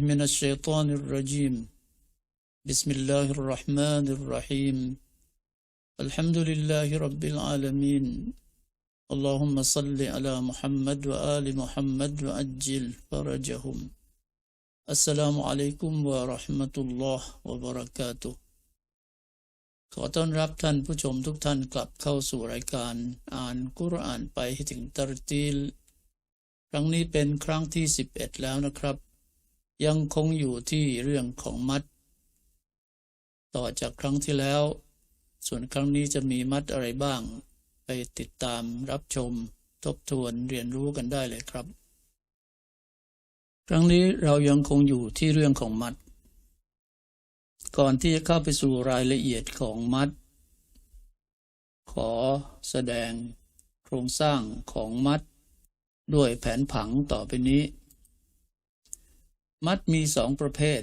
من الشيطان الرجيم بسم الله الرحمن الرحيم الحمد لله رب العالمين اللهم صل على محمد وآل محمد وأجل فرجهم السلام عليكم ورحمة الله وبركاته ขอต้อนรับท่านผู้ชมทุกท่านกลับเข้าสู่รายการอ่านกุรอานไปให้ถึงตรตีล ครั้งนี้เป็นครั้งที่ 11 แล้วนะครับ ยังคงอยู่ที่เรื่องของมัด ต่อจากครั้งที่แล้ว ส่วนครั้งนี้จะมีมัดอะไรบ้าง ไปติดตามรับชม ทบทวนเรียนรู้กันได้เลยครับ ครั้งนี้เรายังคงอยู่ที่เรื่องของมัด ก่อนที่จะเข้าไปสู่รายละเอียดของมัด ขอแสดงโครงสร้างของมัด ด้วยแผนผังต่อไปนี้ มัดมีสองประเภท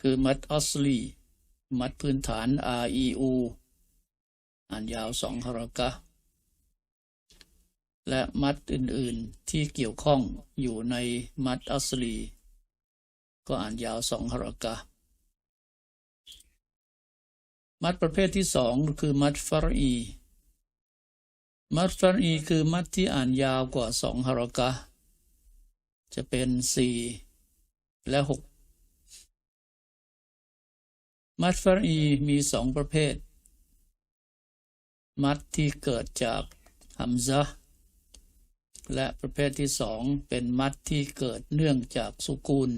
คือมัดออสลีมัดพื้นฐาน R E U อ่านยาวสองฮารากะ และมัดอื่นๆที่เกี่ยวข้องอยู่ในมัดอัสลี ก็อ่านยาวสองฮารากะ มัดประเภทที่สองคือมัดฟารีมัดฟารีคือมัดที่อ่านยาวกว่าสองฮารากะ จะเป็นสี่ และหกมัดฟรีมีสองประเภท มัดที่เกิดจากฮัมซะและประเภทที่สองเป็นมัดที่เกิดเนื่องจากสุกูล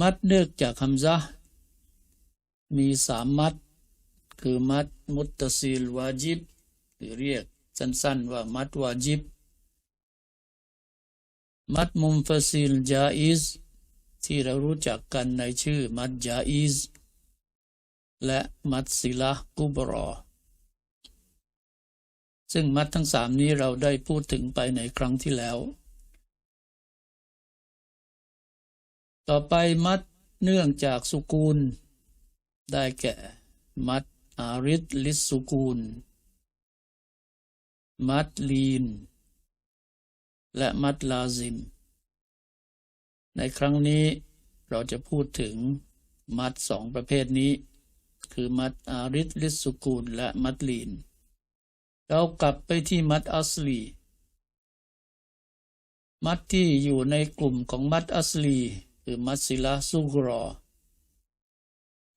มัดเนื่องจากฮัมซะมีสามมัด คือมัดมุตตซิลวาจิบหรือเรียกสั้นๆว่ามัดวาจิบ มัดมุมฟซิลจาอิซที่เรารู้จักกันในชื่อมัดจาอิซและมัดศิลากุบรอ ซึ่งมัดทั้งสามนี้เราได้พูดถึงไปในครั้งที่แล้ว ต่อไปมัดเนื่องจากสุกูล ได้แก่ มัดอาริดลิสสุกูล มัดลีน และมัดลาซิม ในครั้งนี้เราจะพูดถึงมัดสองประเภทนี้ คือมัดอาริดลิสสุกูลและมัดลีน เรากลับไปที่มัดอัสลี มัดที่อยู่ในกลุ่มของมัดอัสลีคือมัดศิลาซุกรอ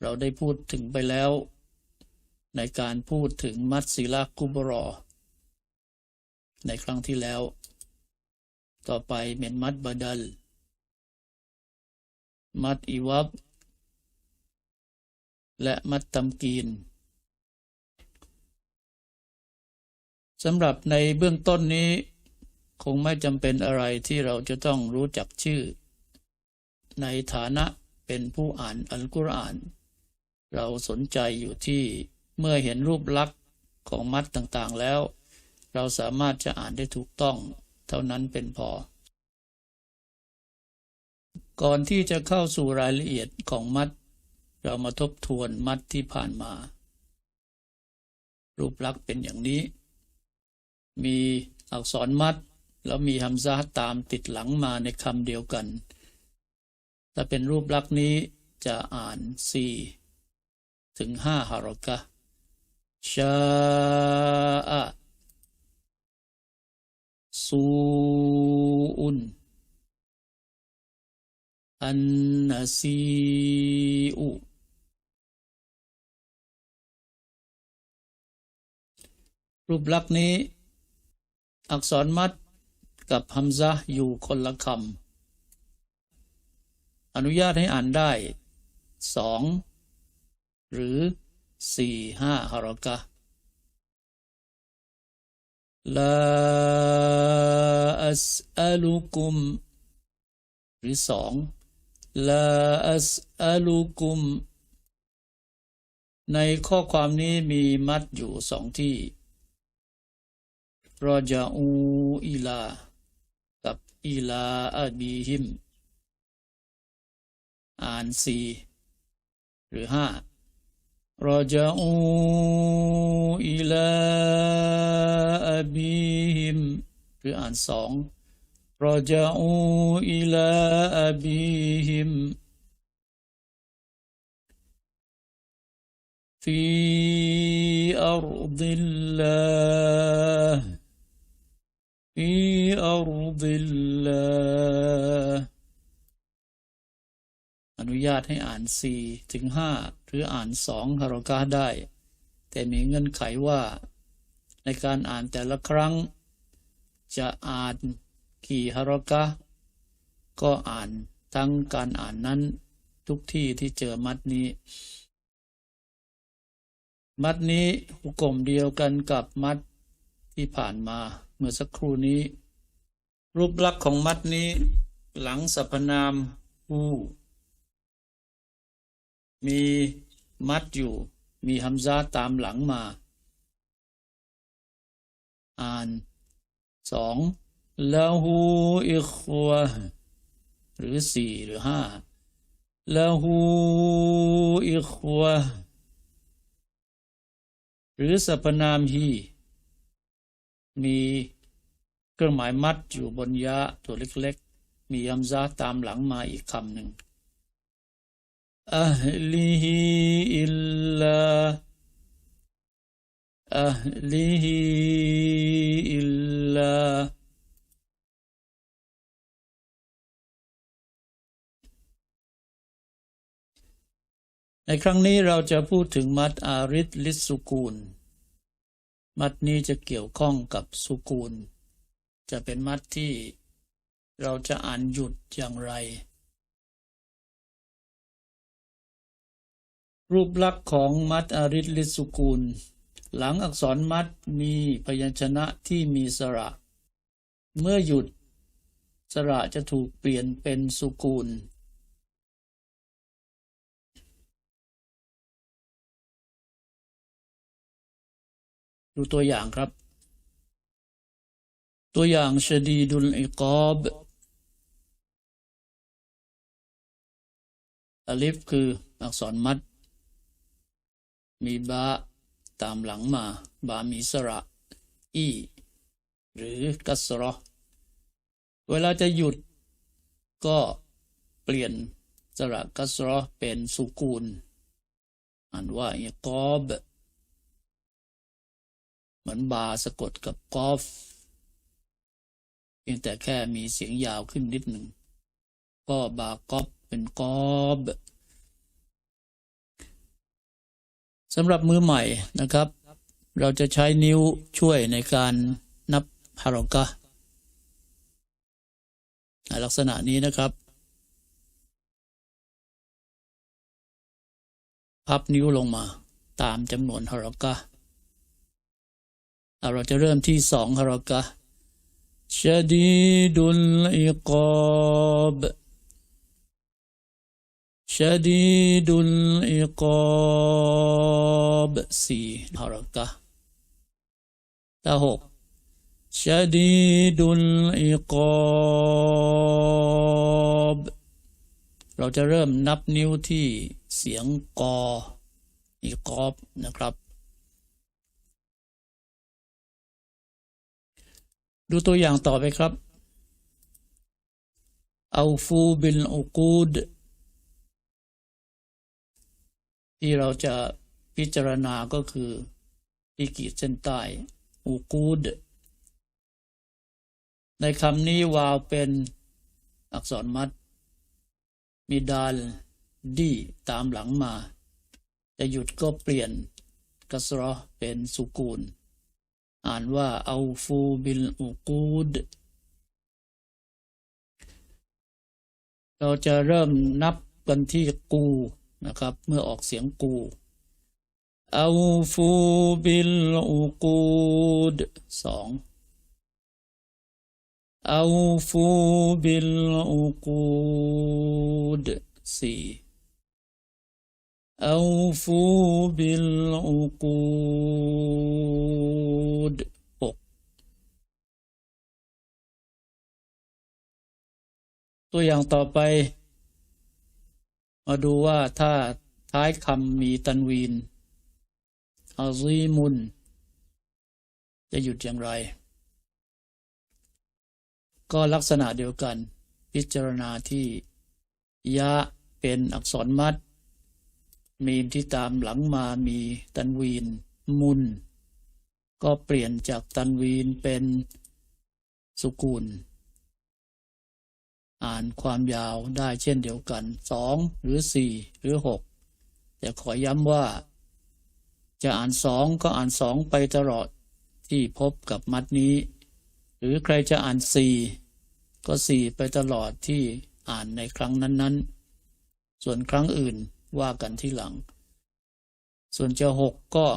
เราได้พูดถึงไปแล้ว ในการพูดถึงมัดศิลากุบรอ ในครั้งที่แล้ว ต่อไปเป็นมัดบาดัล มัดอีวับและมัดตำกีนสำหรับในเบื้องต้นนี้ คงไม่จำเป็นอะไรที่เราจะต้องรู้จักชื่อ ในฐานะเป็นผู้อ่านอัลกุรอาน เราสนใจอยู่ที่เมื่อเห็นรูปลักษณ์ของมัดต่างๆแล้ว เราสามารถจะอ่านได้ถูกต้อง เท่านั้นเป็นพอ ก่อนที่จะเข้าสู่รายละเอียดของมัด เรามาทบทวนมัดที่ผ่านมา รูปลักษณ์เป็นอย่างนี้ มีอักษรมัด แล้วมีฮัมซาตามติดหลังมาในคำเดียวกัน ถ้าเป็นรูปลักษณ์นี้จะอ่านสี่ถึงห้าฮารกะชาอะ ซูอุนอันนาซีอุรูปลักษณ์นี้ อักษรมัดกับฮัมซะอยู่คนละคำอนุญาตให้อ่านได้สองหรือสี่ห้าฮารอกะ ลาอัสอัลุกุมหรือสองลาอัสอัลุกุมในข้อความนี้มีมัดอยู่สองที่รอจาอูอิลา กับอิลาอาบีฮิม อ่านสี่หรือห้า รอจาอูอิลาอาบีฮิม หรืออ่านสอง رجعوا إلى أبيهم في أرض الله في أرض الله อนุญาตให้อ่านสี่ถึงห้าหรืออ่านสองฮารากาได้ แต่มีเงื่อนไขว่า ในการอ่านแต่ละครั้ง จะอ่านกี่ฮารากะก็อ่านทั้งการอ่านนั้นทุกที่ที่เจอมัดนี้ มัดนี้หุกกลมเดียวกันกับมัดที่ผ่านมาเมื่อสักครู่นี้ รูปลักษณ์ของมัดนี้ หลังสรรพนามฮู มีมัดอยู่ มีฮัมซาตามหลังมา อ่านสองละหูอิควะหรือสี่หรือห้าละหูอิควะหรือสรรพนามฮีมีเครื่องหมายมัดอยู่บนยะตัวเล็กๆ มียัมซาตามหลังมาอีกคำหนึ่ง อัลลิฮิอิลลา أهله إلا ในครั้งนี้เราจะพูดถึงมัดอาริสลิสสุกูล มัดนี้จะเกี่ยวข้องกับสุกูล จะเป็นมัดที่เราจะอ่านหยุดอย่างไร รูปลักษณ์ของมัดอาริลิสสุกูล หลังอักษรมัดมีพยัญชนะที่มีสระ เมื่อหยุด สระจะถูกเปลี่ยนเป็นสุกูล ดูตัวอย่างครับ ตัวอย่างชดีดุลอิกอบอลิฟคืออักษรมัด มีบาตามหลังมา บามีสระอีหรือกัสรอเวลาจะหยุดก็เปลี่ยนสระกัสรอเป็นสุกูลอ่านว่าอิกอบเหมือนบาสะกดกับกอฟเพียงแต่แค่มีเสียงยาวขึ้นนิดหนึ่งก็บากอบเป็นกอบ สำหรับมือใหม่นะครับ เราจะใช้นิ้วช่วยในการนับฮารอกะลักษณะนี้นะครับพับนิ้วลงมาตามจำนวนฮารอกะเราจะเริ่มที่สองฮารอกะชดีดุลอิกอบ ชดีดุลอิกอบสี่ฮารอกะห์ถ้าหกชดีดุลอิกอบเราจะเริ่มนับนิ้วที่เสียงกออิกอบนะครับ ดูตัวอย่างต่อไปครับ เอาฟูบิลอุกูด ที่เราจะพิจารณาก็คือที่ขีดเส้นใต้อุกูด ในคำนี้วาวเป็นอักษรมัด มีดาลดีตามหลังมา จะหยุดก็เปลี่ยนกัสรอเป็นสุกูล อ่านว่าเอาฟูบิลอุกูด เราจะเริ่มนับกันที่กู นะครับ เมื่อออกเสียงกูเอาฟูบิลอุกูดสองเอาฟูบิลอุกูดสี่เอาฟูบิลอุกูดหกตัวอย่างต่อไป มาดูว่าถ้าท้ายคำมีตันวีนอาซีมุน จะหยุดอย่างไร ก็ลักษณะเดียวกัน พิจารณาที่ ยะเป็นอักษรมัดมีมที่ตามหลังมามีตันวีน มุน ก็เปลี่ยนจากตันวีนเป็นสุกูล อ่านความยาวได้เช่นเดียวกันสองหรือสี่หรือ 6 แต่ขอย้ำว่า จะอ่านสองก็อ่านสองไปตลอดที่พบกับมัดนี้ หรือใครจะอ่านสี่ก็สี่ไปตลอดที่อ่านในครั้งนั้นๆ ส่วนครั้งอื่นว่ากันที่หลัง ส่วนจะหกก็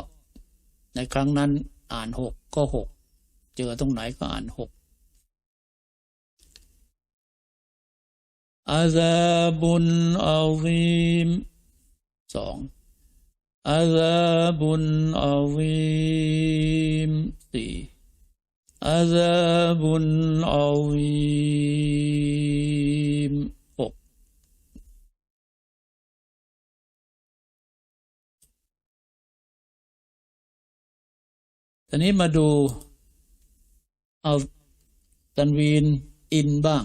ในครั้งนั้นอ่านหกก็หกเจอตรงไหนก็อ่านหก อาซาบุนอาซีมสองอาซาบุนอาซีมสี่อาซาบุนอาซีมหกทีนี้มาดูเอาตันวีนอินบ้าง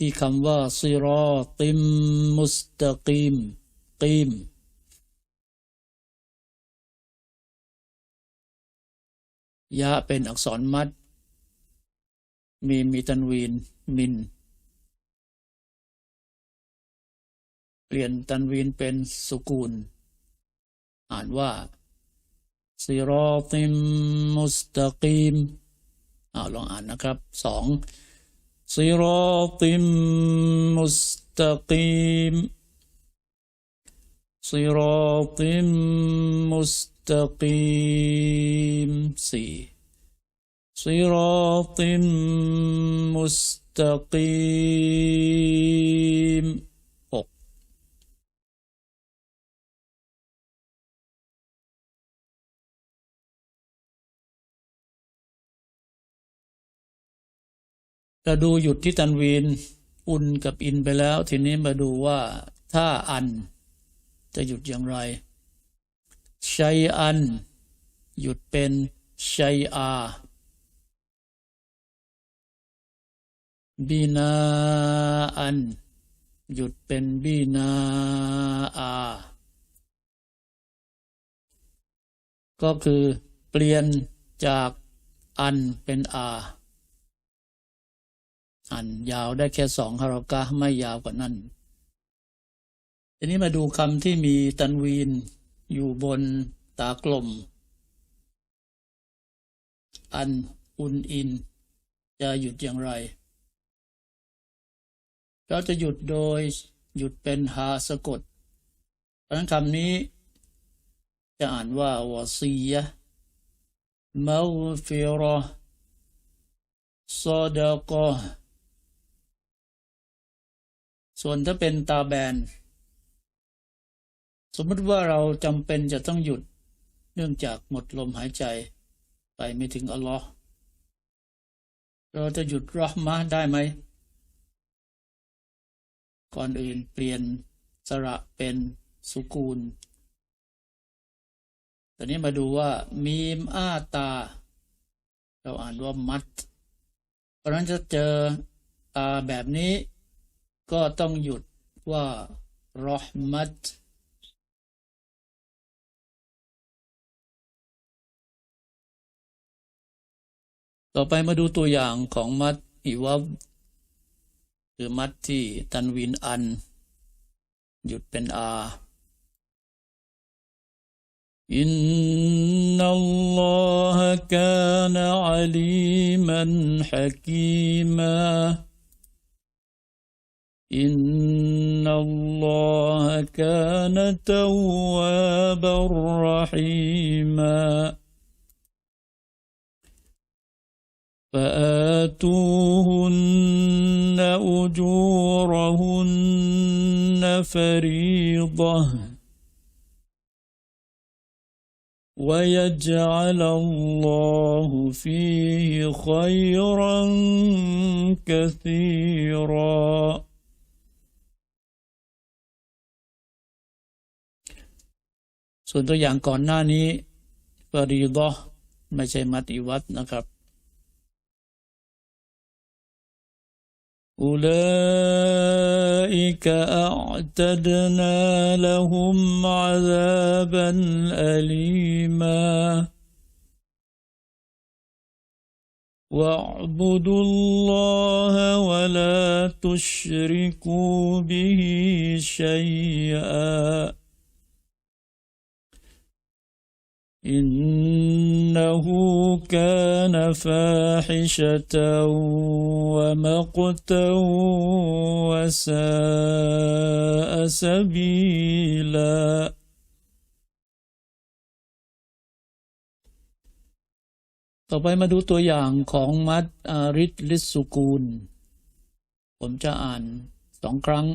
ที่คำว่าซิรอติมมุสตะกีมกีมยะเป็นอักษรมัด มีมีตันวีน มิน เปลี่ยนตันวีนเป็นสุกูล อ่านว่าซิรอติมมุสตะกีมอ้าวลองอ่านนะครับสอง صراط مستقيم صراط مستقيم سي صراط مستقيم เราดูหยุดที่ตันวีนอุนกับอินไปแล้ว ทีนี้มาดูว่าถ้าอัน จะหยุดอย่างไรชัยอัน หยุดเป็นชัยอาบีนาอัน หยุดเป็นบีนาอาก็คือเปลี่ยนจากอันเป็นอา อ่านยาวได้แค่สองฮารากะไม่ยาวกว่านั้นทีนี้มาดูคำที่มีตันวีนอยู่บนตากลม อันอุนอิน จะหยุดอย่างไร เราจะหยุดโดยหยุดเป็นฮาสะกดเพราะนั้นคำนี้จะอ่านว่าวาซียะมัฟิรอซอดะกอ ส่วนถ้าเป็นตาแบน สมมติว่าเราจำเป็นจะต้องหยุด เนื่องจากหมดลมหายใจ ไปไม่ถึงอัลลอฮ์เราจะหยุดรอมะได้ไหม ก่อนอื่นเปลี่ยนสระเป็นสุกูล ตอนนี้มาดูว่า มีมอาตา เราอ่านว่ามัด เพราะนั้นจะเจอตาแบบนี้ ก็ต้องหยุดว่ารอห์มัดต่อไปมาดูตัวอย่างของมัดอิวับหรือมัดที่ตันวินอัน หยุดเป็นอาอินนัลลอฮะกานะอาลีมันฮะกีมา إن الله كان توابا رحيما فآتوهن أجورهن فريضة ويجعل الله فيه خيرا كثيرا ส่วนตัวอย่างก่อนหน้านี้ฟารีดะห์ไม่ใช่มัดอิวัตนะครับ أولئك أعتدنا لهم عذابا أليما واعبدوا الله ولا تشركوا به شيئا إنه كان فاحشة ومقتا وساء سبيلا ต่อไปมาดูตัวอย่างของมัดอาริสลิสสุกูล ผมจะอ่านสองครั้ง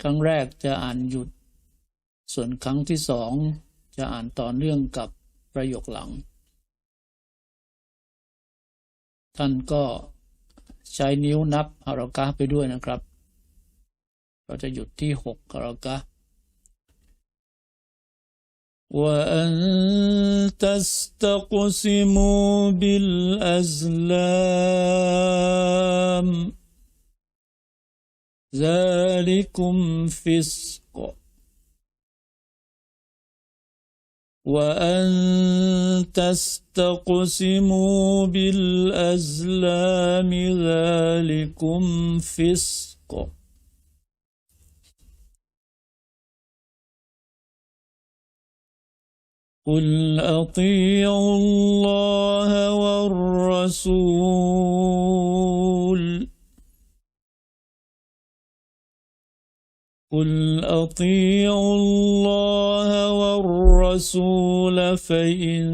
ครั้งแรกจะอ่านหยุด ส่วนครั้งที่สอง จะอ่านต่อเนื่องกับประโยคหลัง ท่านก็ใช้นิ้วนับฮารากะไปด้วยนะครับ เราจะหยุดที่หกฮารากะ وأن تستقسموا بالأزلام ذلكم فسق وأن تستقسموا بالأزلام ذلكم فسق. قل أطيعوا الله والرسول. قل أطيعوا الله والرسول فإن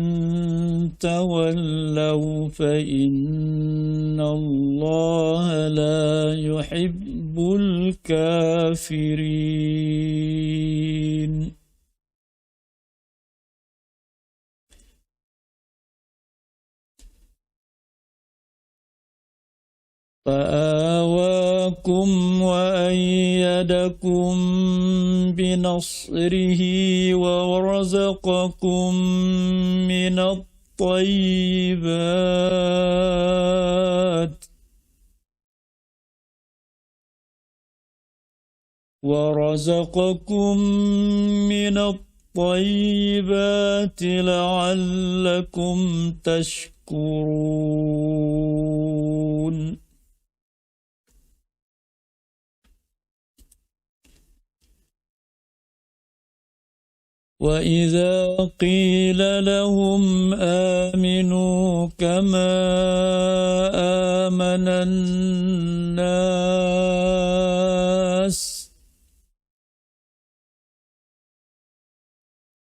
تولوا فإن الله لا يحب الكافرين فآواكم وأيدكم بنصره ورزقكم من الطيبات ورزقكم من الطيبات لعلكم تشكرون وإذا قيل لهم آمنوا كما آمن الناس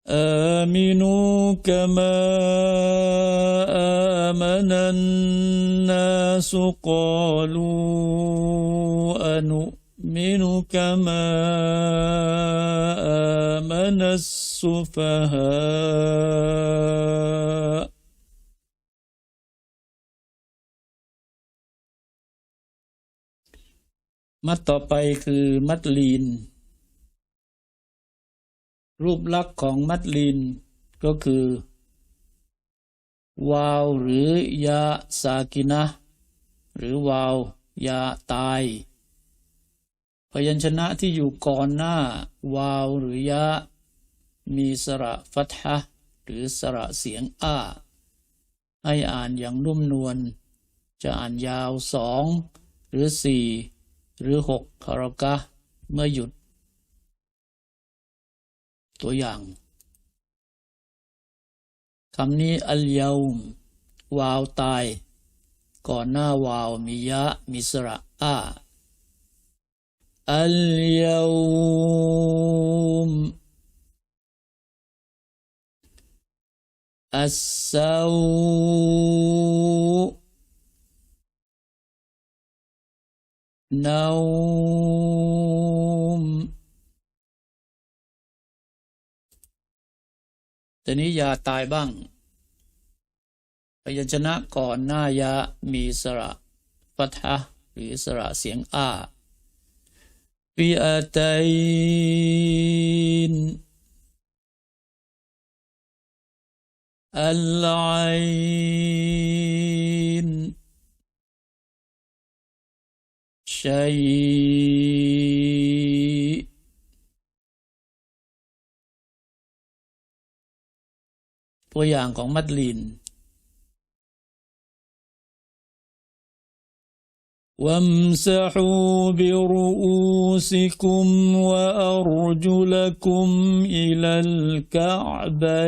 آمنوا كما آمن الناس قالوا أنؤمن كما آمن السفهاء มัดต่อไปคือมัดลีน รูปลักษณ์ของมัดลีนก็คือ วาวหรือยาสากินะ หรือวาวยาตาย พยัญชนะที่อยู่ก่อนหน้า วาวหรือยะ มีสระฟัตฮะหรือสระเสียงอ้า ให้อ่านอย่างนุ่มนวล จะอ่านยาวสองหรือสี่หรือหกคารกะ เมื่อหยุด ตัวอย่างคำนี้อัลยามวาวตาย ก่อนหน้าวาวมียะ มีสระอ้า อัลยามอัสซาวนามแต่นี้ยาตายบ้างพยัญชนะก่อนหน้ายามีสระฟัทะหรือสระเสียงอ้า ฟิอาตัยน العين شيء ตัวอย่างของมัดลีน وامسحوا برؤوسكم وأرجلكم إلى الكعبين.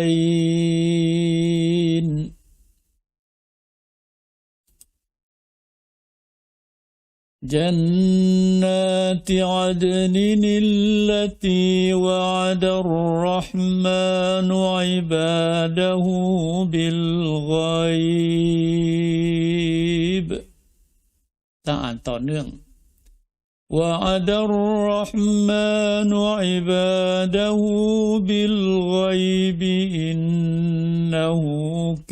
جنات عدن التي وعد الرحمن عباده بالغيب. ถ้าอ่านต่อเนื่อง وعد الرحمن عباده بالغيب إنه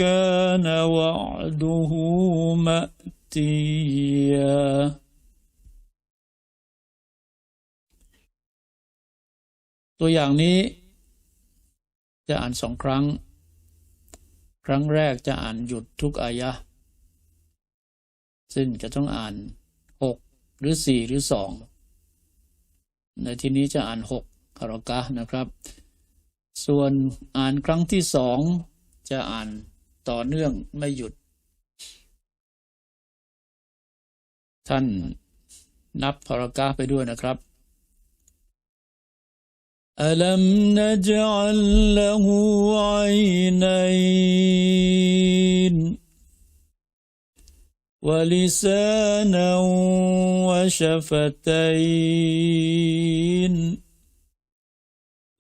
كان وعده مأتيا ตัวอย่างนี้จะอ่านสองครั้ง ครั้งแรกจะอ่านหยุดทุกอายะห์ ซึ่งจะต้องอ่านหกหรือสี่หรือสองในที่นี้จะอ่านหกคารกะนะครับ ส่วนอ่านครั้งที่สองจะอ่านต่อเนื่องไม่หยุด ท่านนับคารกะไปด้วยนะครับอัลัมนจัลละหูอัยน ولسانا وشفتين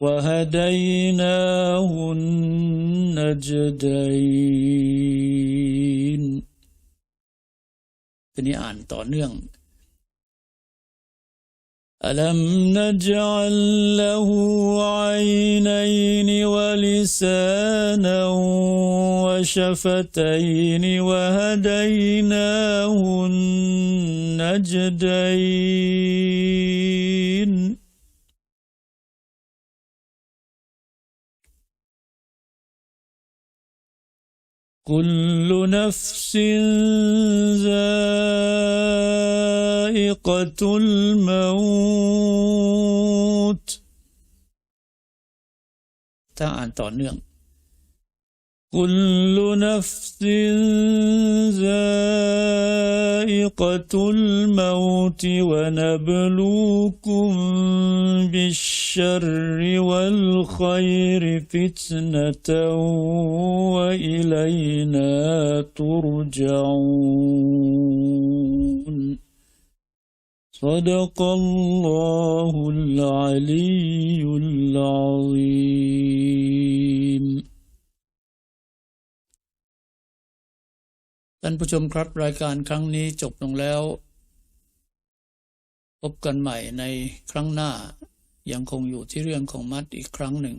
وهديناه النجدين ทีนี้อ่านต่อเนื่อง ألم نجعل له عينين ولسانا وشفتين وهديناه النجدين كل نفس ذائقة الموت ถ้าอ่านต่อเนื่อง كل نفس ذائقة الموت ونبلوكم بالشر والخير فتنة وإلينا ترجعون. صدق الله العلي العظيم. ท่านผู้ชมครับรายการครั้งนี้จบลงแล้ว พบกันใหม่ในครั้งหน้ายังคงอยู่ที่เรื่องของมัดอีกครั้งหนึ่ง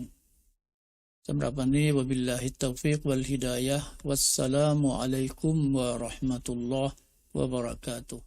สำหรับวันนี้วบิลลาฮิตตอฟิกวัลฮิดายะวัสสลามุอะลัยกุมวะราะห์มะตุลลอฮ์วะบะเราะกาตุฮ์